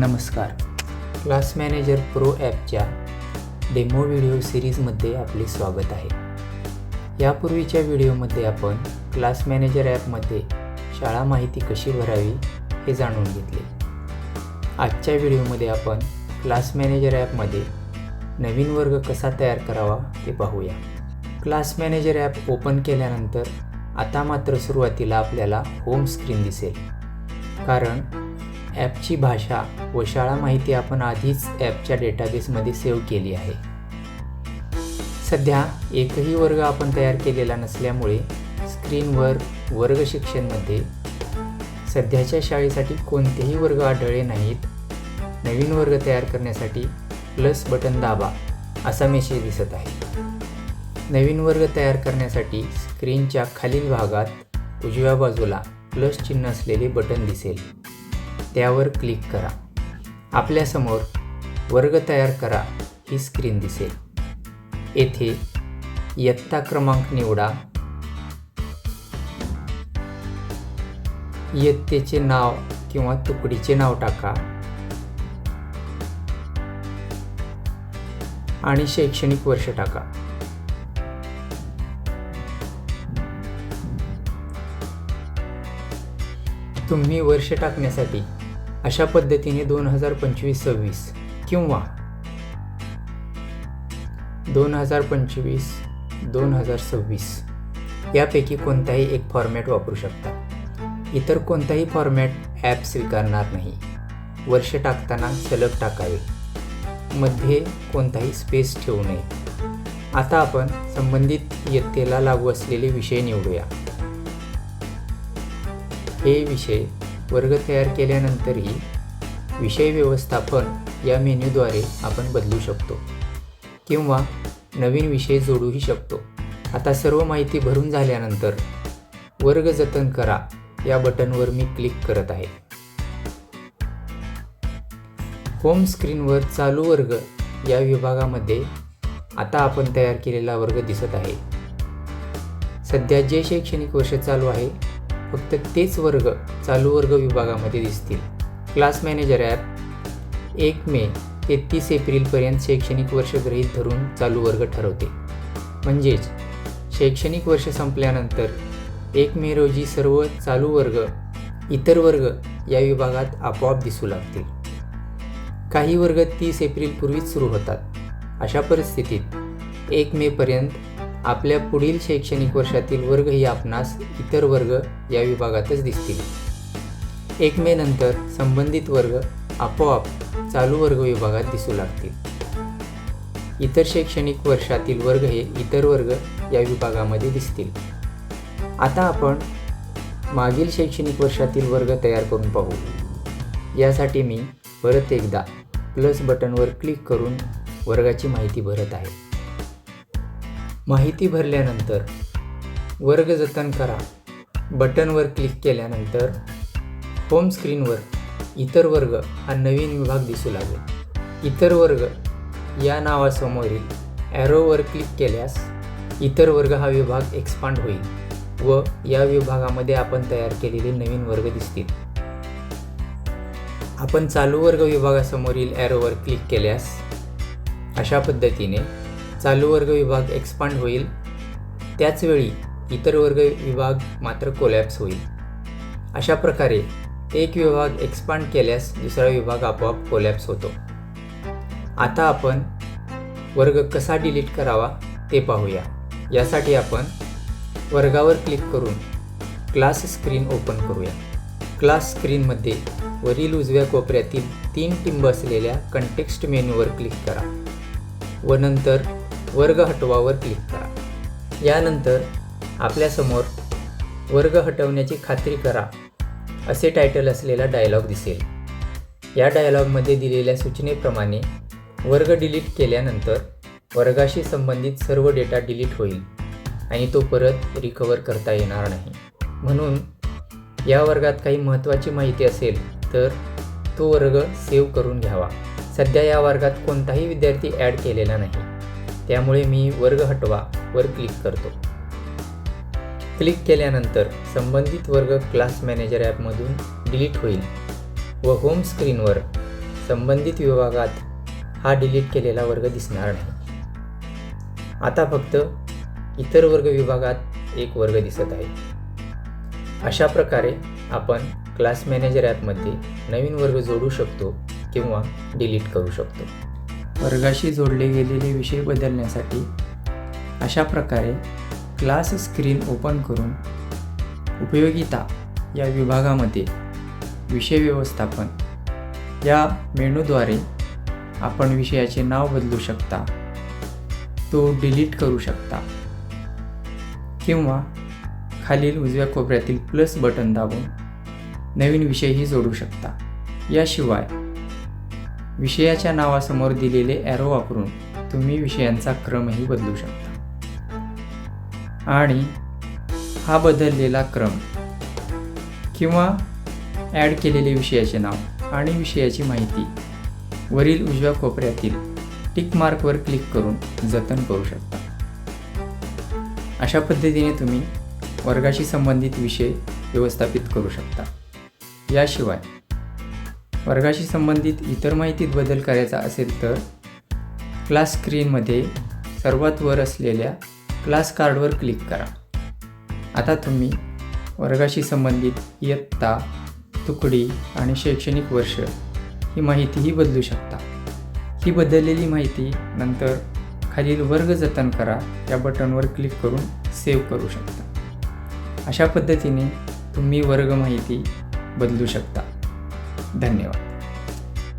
नमस्कार. Class manager pro ॲपच्या demo video सिरीजमध्ये आपले स्वागत आहे. यापूर्वीच्या व्हिडिओमध्ये आपण क्लास मॅनेजर ॲपमध्ये शाळा माहिती कशी भरावी हे जाणून घेतले. आजच्या व्हिडिओमध्ये आपण क्लास मॅनेजर ॲपमध्ये नवीन वर्ग कसा तयार करावा ते पाहूया. क्लास मॅनेजर ॲप ओपन केल्यानंतर आता मात्र सुरुवातीला आपल्याला होम स्क्रीन दिसेल. कारण ॲपची भाषा व शाळा माहिती आपण आधीच ॲपच्या डेटाबेसमध्ये सेव्ह केली आहे. सध्या एकही वर्ग आपण तयार केलेला नसल्यामुळे स्क्रीनवर वर्ग शिक्षणमध्ये सध्याच्या शाळेसाठी कोणतेही वर्ग आढळले नाहीत. नवीन वर्ग तयार करण्यासाठी प्लस बटन दाबा असा मेसेज दिसत आहे. नवीन वर्ग तयार करण्यासाठी स्क्रीनच्या खालील भागात उजव्या बाजूला प्लस चिन्ह असलेले बटन दिसेल. त्यावर क्लिक करा. आपल्यासमोर वर्ग तयार करा ही स्क्रीन दिसेल. येथे इयत्ता क्रमांक निवडा. इयत्तेचे नाव किंवा तुकडीचे नाव टाका. आणि शैक्षणिक वर्ष टाका. तुम्ही वर्ष टाकण्यासाठी अशा पद्धतीने दोन हजार पंचवीस सव्वीस किंवा दोन हजार पंचवीस दोन हजार सव्वीस यापैकी कोणताही एक फॉर्मॅट वापरू शकता. इतर कोणताही फॉर्मॅट ॲप स्वीकारणार नाही. वर्ष टाकताना सलग टाकावे. मध्ये कोणताही स्पेस ठेवू नये. आता आपण संबंधित इयत्तेला लागू असलेले विषय निवडूया. हे विषय वर्ग तयार केल्यानंतरही विषय व्यवस्थापन या मेन्यूद्वारे आपण बदलू शकतो किंवा नवीन विषय जोडूही शकतो. आता सर्व माहिती भरून झाल्यानंतर वर्ग जतन करा या बटनवर मी क्लिक करत आहे. होम स्क्रीनवर चालू वर्ग या विभागामध्ये आता आपण तयार केलेला वर्ग दिसत आहे. सध्या जे शैक्षणिक वर्ष चालू आहे फक्त तेच वर्ग चालू वर्ग विभागामध्ये दिसतील. क्लास मॅनेजर ॲप एक मे ते तीस एप्रिलपर्यंत शैक्षणिक वर्ष गृहीत धरून चालू वर्ग ठरवते. म्हणजेच शैक्षणिक वर्ष संपल्यानंतर एक मे रोजी सर्व चालू वर्ग इतर वर्ग या विभागात आपोआप दिसू लागतील. काही वर्ग तीस एप्रिलपूर्वीच सुरू होतात. अशा परिस्थितीत एक मेपर्यंत आपल्या पुढील शैक्षणिक वर्षातील वर्गही आपणास इतर वर्ग या विभागातच दिसतील. एक मे नंतर संबंधित वर्ग आपोआप चालू वर्ग विभागात दिसू लागतील. इतर शैक्षणिक वर्षातील वर्ग हे इतर वर्ग या विभागामध्ये दिसतील. आता आपण मागील शैक्षणिक वर्षातील वर्ग तयार करून पाहू. यासाठी मी परत एकदा प्लस बटनवर क्लिक करून वर्गाची माहिती भरत आहे. माहिती भरल्यानंतर वर्ग जतन करा. बटनवर क्लिक केल्यानंतर होम स्क्रीनवर इतर वर्ग हा नवीन विभाग दिसू लागेल. इतर वर्ग या नावासमोरील ॲरोवर क्लिक केल्यास इतर वर्ग हा विभाग एक्सपांड होईल व या विभागामध्ये आपण तयार केलेले नवीन वर्ग दिसतील. आपण चालू वर्ग विभागासमोरील ॲरोवर क्लिक केल्यास अशा पद्धतीने चालू वर्ग विभाग एक्सपांड होईल. त्याचवेळी इतर वर्ग विभाग मात्र कोलॅप्स होईल. अशा प्रकारे एक विभाग एक्सपांड केल्यास दुसरा विभाग आपोआप कोलॅप्स होतो. आता आपण वर्ग कसा डिलीट करावा ते पाहूया. यासाठी आपण वर्गावर क्लिक करून क्लास स्क्रीन ओपन करूया. क्लास स्क्रीनमध्ये वरील उजव्या कोपऱ्यातील तीन टिंब असलेल्या कंटेक्स्ट मेनूवर क्लिक करा. व नंतर वर्ग हटवावर क्लिक करा. यानंतर आपल्यासमोर वर्ग हटवण्याची खात्री करा असे टायटल असलेला डायलॉग दिसेल. या डायलॉगमध्ये दिलेल्या सूचनेप्रमाणे वर्ग डिलीट केल्यानंतर वर्गाशी संबंधित सर्व डेटा डिलीट होईल आणि तो परत रिकवर करता येणार नाही. म्हणून या वर्गात काही महत्त्वाची माहिती असेल तर तो वर्ग सेव्ह करून घ्यावा. सध्या या वर्गात कोणताही विद्यार्थी ॲड केलेला नाही. त्यामुळे मी वर्ग हटवा वर क्लिक करतो. क्लिक केल्यानंतर संबंधित वर्ग क्लास मॅनेजर ॲपमधून डिलीट होईल व होम स्क्रीनवर संबंधित विभागात हा डिलीट केलेला वर्ग दिसणार नाही. आता फक्त इतर वर्ग विभागात एक वर्ग दिसत आहे. अशा प्रकारे आपण क्लास मॅनेजर ॲपमध्ये नवीन वर्ग जोडू शकतो किंवा डिलीट करू शकतो. वर्गाशी जोडले गेलेले विषय बदलण्यासाठी अशा प्रकारे क्लास स्क्रीन ओपन करून उपयोगिता या विभागामध्ये विषय व्यवस्थापन या मेनूद्वारे आपण विषयाचे नाव बदलू शकता तो डिलीट करू शकता किंवा खालील उजव्या कोपऱ्यातील प्लस बटन दाबून नवीन विषयही जोडू शकता. याशिवाय विषयाच्या नावासमोर दिलेले ॲरो वापरून तुम्ही विषयांचा क्रमही बदलू शकता. आणि हा बदललेला क्रम किंवा ॲड केलेले विषयाचे नाव आणि विषयाची माहिती वरील उजव्या कोपऱ्यातील टिक मार्कवर क्लिक करून जतन करू शकता. अशा पद्धतीने तुम्ही वर्गाशी संबंधित विषय व्यवस्थापित करू शकता. याशिवाय वर्गाशी संबंधित इतर माहितीत बदल करायचा असेल तर क्लास स्क्रीनमध्ये सर्वात वर असलेल्या क्लास कार्डवर क्लिक करा. आता तुम्ही वर्गाशी संबंधित इयत्ता तुकडी आणि शैक्षणिक वर्ष ही माहितीही बदलू शकता. ही बदललेली माहिती नंतर खालील वर्ग जतन करा. या बटनवर क्लिक करून सेव्ह करू शकता. अशा पद्धतीने तुम्ही वर्ग माहिती बदलू शकता. धन्यवाद.